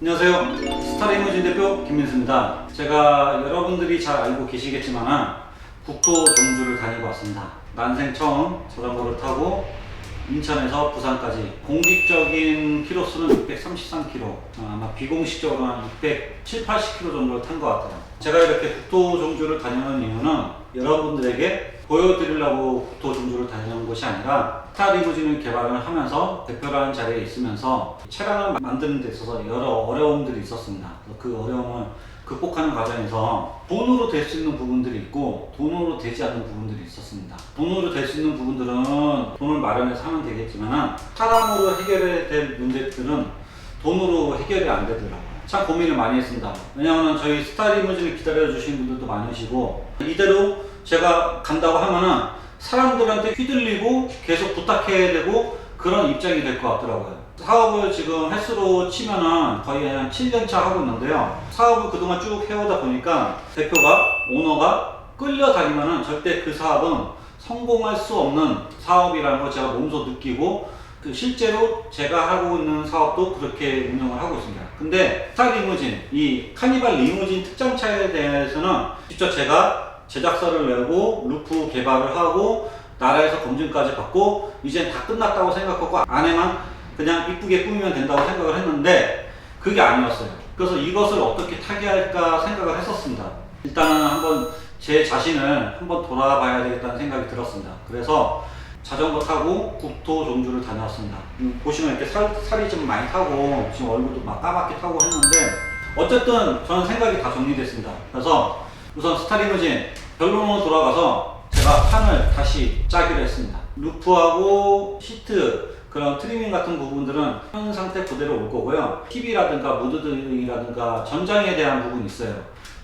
안녕하세요. 스타리무진 대표 김민수입니다. 제가 여러분들이 잘 알고 계시겠지만 국토 종주를 다니고 왔습니다. 난생 처음 자전거를 타고 인천에서 부산까지 공식적인 키로수는 633km 아마 비공식적으로 한 670, 80km 정도를 탄 것 같아요 제가 이렇게 국토 종주를 다니는 이유는 여러분들에게 보여드리려고 종주를 다니는 것이 아니라 스타리무진을 개발을 하면서 대표라는 자리에 있으면서 차량을 만드는 데 있어서 여러 어려움들이 있었습니다 그 어려움을 극복하는 과정에서 돈으로 될 수 있는 부분들이 있고 돈으로 되지 않는 부분들이 있었습니다. 돈으로 될 수 있는 부분들은 돈을 마련해서 하면 되겠지만 사람으로 해결해야 될 문제들은 돈으로 해결이 안 되더라고요. 참 고민을 많이 했습니다. 왜냐하면 저희 스타 리무진을 기다려주신 분들도 많으시고 이대로 제가 간다고 하면은 사람들한테 휘둘리고 계속 부탁해야 되고 그런 입장이 될 것 같더라고요. 사업을 지금 횟수로 치면은 거의 한 7년차 하고 있는데요. 사업을 그동안 쭉 해오다 보니까 대표가, 오너가 끌려다니면은 절대 그 사업은 성공할 수 없는 사업이라는 걸 제가 몸소 느끼고 그 실제로 제가 하고 있는 사업도 그렇게 운영을 하고 있습니다. 근데 스타 리무진, 이 카니발 리무진 특장차에 대해서는 직접 제가 제작서를 내고 루프 개발을 하고 나라에서 검증까지 받고 이젠 다 끝났다고 생각하고 안에만 그냥 이쁘게 꾸미면 된다고 생각을 했는데 그게 아니었어요. 그래서 이것을 어떻게 타개할까 생각을 했었습니다. 일단은 한번 제 자신을 한번 돌아봐야 되겠다는 생각이 들었습니다. 그래서 자전거 타고 국토 종주를 다녀왔습니다. 음, 보시면 이렇게 살, 살이 좀 많이 타고 지금 얼굴도 막 까맣게 타고 했는데 어쨌든 저는 생각이 다 정리됐습니다. 그래서 우선 스타리무진 결론으로 돌아가서 제가 판을 다시 짜기로 했습니다. 루프하고 시트 그런 트리밍 같은 부분들은 현 상태 그대로 올 거고요. TV라든가 무드등이라든가 전장에 대한 부분이 있어요.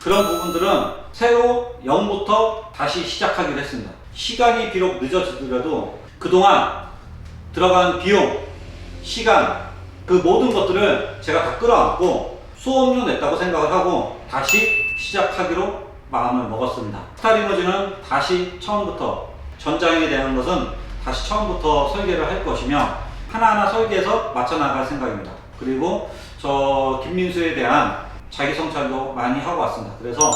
그런 부분들은 새로 0부터 다시 시작하기로 했습니다. 시간이 비록 늦어지더라도 그동안 들어간 비용, 시간, 그 모든 것들을 제가 다 끌어안고 수업료 냈다고 생각을 하고 다시 시작하기로 마음을 먹었습니다. 스타리머지는 다시 처음부터 전장에 대한 것은 다시 처음부터 설계를 할 것이며 하나하나 설계해서 맞춰 나갈 생각입니다. 그리고 저 김민수에 대한 자기 성찰도 많이 하고 왔습니다. 그래서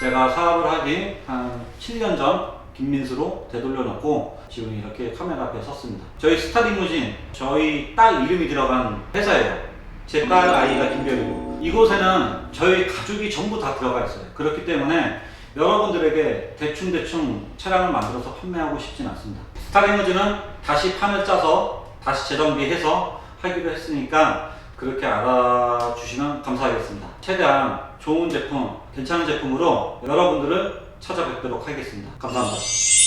제가 사업을 하기 한 7년 전 김민수로 되돌려놓고 지금 이렇게 카메라 앞에 섰습니다. 저희 스타리무진 저희 딸 이름이 들어간 회사예요. 제 딸 아이가 김별이고 이곳에는 저희 가족이 전부 다 들어가 있어요. 그렇기 때문에 여러분들에게 대충대충 차량을 만들어서 판매하고 싶진 않습니다. 스타리무진은 다시 판을 짜서 다시 재정비해서 하기로 했으니까 그렇게 알아주시면 감사하겠습니다. 최대한 좋은 제품, 괜찮은 제품으로 여러분들을 찾아뵙도록 하겠습니다. 감사합니다.